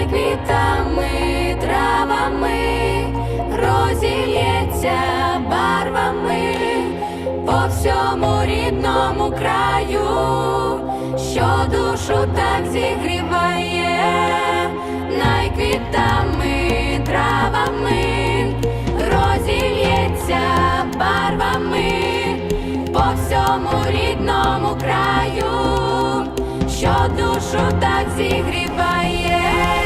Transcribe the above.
край квітами, травами, розілється барвами по всьому рідному краю, що душу так зігріває, найквітами, травами, розілється барвами по всьому рідному краю. Що душу так зігріває